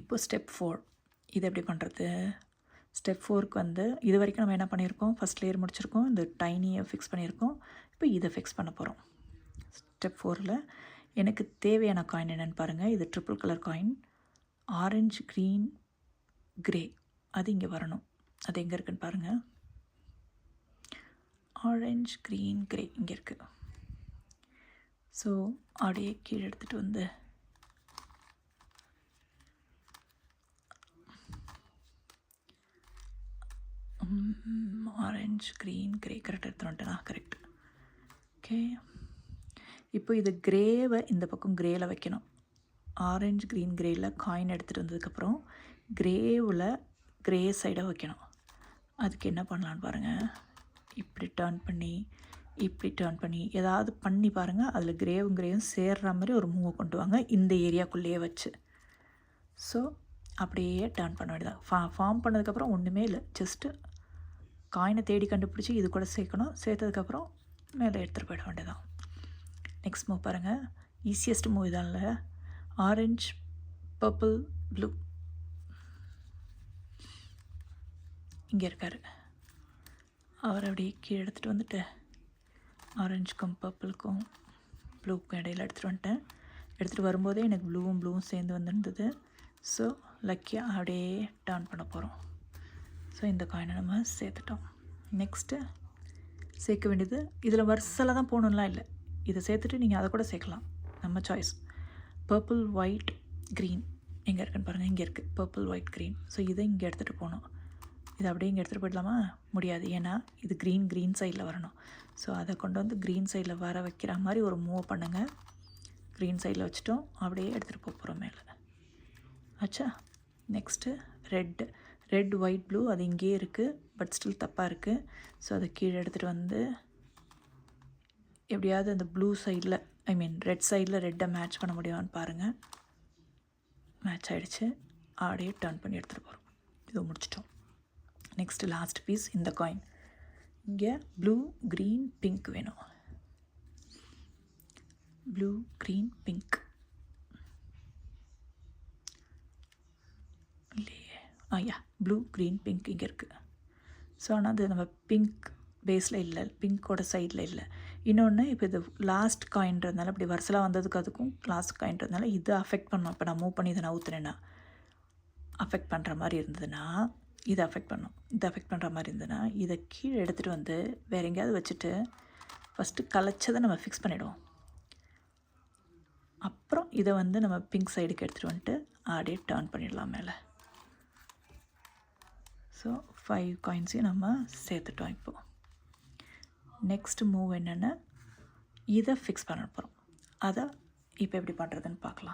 இப்போ step four இது எப்படி பண்ணுறது ஸ்டெப் ஃபோருக்கு வந்து இது வரைக்கும் நம்ம என்ன பண்ணியிருக்கோம்? ஃபஸ்ட் லேயர் முடிச்சிருக்கோம். இந்த டைனியை ஃபிக்ஸ் பண்ணியிருக்கோம். இப்போ இதை ஃபிக்ஸ் பண்ண போகிறோம் ஸ்டெப் ஃபோரில் எனக்கு தேவையான காயின் என்னென்னு பாருங்கள் இது triple colour coin orange green grey அது இங்கே வரணும். அது எங்கே இருக்குன்னு பாருங்கள் ஆரஞ்ச் க்ரீன் க்ரே இங்கே இருக்குது ஸோ அப்படியே கீழே எடுத்துகிட்டு வந்து ஆரஞ்ச் க்ரீன் கிரே கரெக்ட் எடுத்துகிட்டு தான் கரெக்ட் ஓகே இப்போ இது கிரேவை இந்த பக்கம் கிரேயில் வைக்கணும். ஆரஞ்சு க்ரீன் கிரேயில் காயின் எடுத்துகிட்டு வந்ததுக்கப்புறம் கிரேவில் கிரே சைடை வைக்கணும். அதுக்கு என்ன பண்ணலான்னு பாருங்கள் இப்படி டேர்ன் பண்ணி இப்படி டேர்ன் பண்ணி ஏதாவது பண்ணி பாருங்கள் அதில் கிரேவும் கிரேவும் சேர்ற மாதிரி ஒரு மூவை கொண்டு வாங்க. இந்த ஏரியாக்குள்ளேயே வச்சு. ஸோ அப்படியே டேர்ன் பண்ண வேண்டியதான் ஃபா ஃபார்ம் பண்ணதுக்கப்புறம் ஒன்றுமே இல்லை. ஜஸ்ட்டு காயினை தேடி கண்டுபிடிச்சி இது கூட சேர்க்கணும். சேர்த்ததுக்கப்புறம் மேலே எடுத்துகிட்டு போயிட வேண்டியதான் நெக்ஸ்ட் மூவ் பாருங்கள் ஈஸியஸ்ட் மூவ் இதான் இல்லை ஆரஞ்ச் பர்பிள் ப்ளூ இங்கே இருக்கார். அவர் அப்படியே கீழே எடுத்துகிட்டு வந்துட்டு ஆரஞ்சுக்கும் பர்பிளுக்கும் ப்ளூக்கும் இடையில் எடுத்துகிட்டு வந்துட்டேன். எடுத்துகிட்டு வரும்போதே எனக்கு ப்ளூவும் ப்ளூவும் சேர்ந்து வந்துருந்தது. ஸோ லக்கியாக அப்படியே டர்ன் பண்ண போகிறோம் ஸோ இந்த காயினை நம்ம சேர்த்துட்டோம். நெக்ஸ்ட்டு சேர்க்க வேண்டியது இதில் வரிசையில் தான் போகணும்லாம் இல்லை. இதை சேர்த்துட்டு நீங்கள் அதை கூட சேர்க்கலாம். நம்ம சாய்ஸ் பர்பிள் ஒயிட் க்ரீன் எங்கே இருக்குன்னு பாருங்கள் இங்கே இருக்குது பர்பிள் ஒயிட் க்ரீன் ஸோ இதை இங்கே எடுத்துகிட்டு போகணும். இதை அப்படியே இங்கே எடுத்துகிட்டு போயிடலாமா? முடியாது. ஏன்னா இது க்ரீன் க்ரீன் சைடில் வரணும். ஸோ அதை கொண்டு வந்து க்ரீன் சைடில் வர வைக்கிற மாதிரி ஒரு மூவ் பண்ணுங்கள் க்ரீன் சைடில் வச்சுட்டோம். அப்படியே எடுத்துகிட்டு போக போகிறோம் மேலே. ஆச்சா? Next red red white blue அது இங்கேயே இருக்குது பட் ஸ்டில் தப்பாக இருக்குது ஸோ அதை கீழே எடுத்துகிட்டு வந்து எப்படியாவது அந்த ப்ளூ சைடில் ஐ மீன் ரெட் சைடில் ரெட்டை மேட்ச் பண்ண முடியுமான்னு பாருங்கள் மேட்ச் ஆகிடுச்சு ஆடையே டர்ன் பண்ணி எடுத்துகிட்டு போகிறோம் இது முடிச்சிட்டோம். நெக்ஸ்ட்டு லாஸ்ட் பீஸ் இந்த காயின் இங்கே ப்ளூ க்ரீன் பிங்க் வேணும். ப்ளூ க்ரீன் பிங்க் ஆ யா ப்ளூ க்ரீன் பிங்க் இங்கே இருக்குது ஸோ ஆனால் அது நம்ம பிங்க் பேஸில் இல்லை பிங்க்கோட சைடில் இல்லை. இன்னொன்று இப்போ இது லாஸ்ட் காயின்றதுனால இப்படி வரிசலாக வந்ததுக்கு அதுக்கும் லாஸ்ட் காயின்றதுனால இது அஃபெக்ட் பண்ணும். இப்போ நான் மூவ் பண்ணி இதை நான் ஊற்றுனேன்னா அஃபெக்ட் பண்ணுற மாதிரி இருந்ததுன்னா இதை அஃபெக்ட் பண்ணும். இதை அஃபெக்ட் பண்ணுற மாதிரி இருந்ததுன்னா இதை கீழே எடுத்துகிட்டு வந்து வேறு எங்கேயாவது வச்சுட்டு ஃபஸ்ட்டு கலைச்சதை நம்ம ஃபிக்ஸ் பண்ணிவிடுவோம் அப்புறம் இதை வந்து நம்ம பிங்க் சைடுக்கு எடுத்துகிட்டு வந்துட்டு அப்படியே டேர்ன் பண்ணிடலாம் மேலே. ஸோ ஃபைவ் காயின்ஸையும் நம்ம சேர்த்துட்டோம் இப்போது நெக்ஸ்ட் மூவ் என்னென்னா இதை ஃபிக்ஸ் பண்ண போகிறோம் அதை இப்போ எப்படி பண்ணுறதுன்னு பார்க்கலாம்.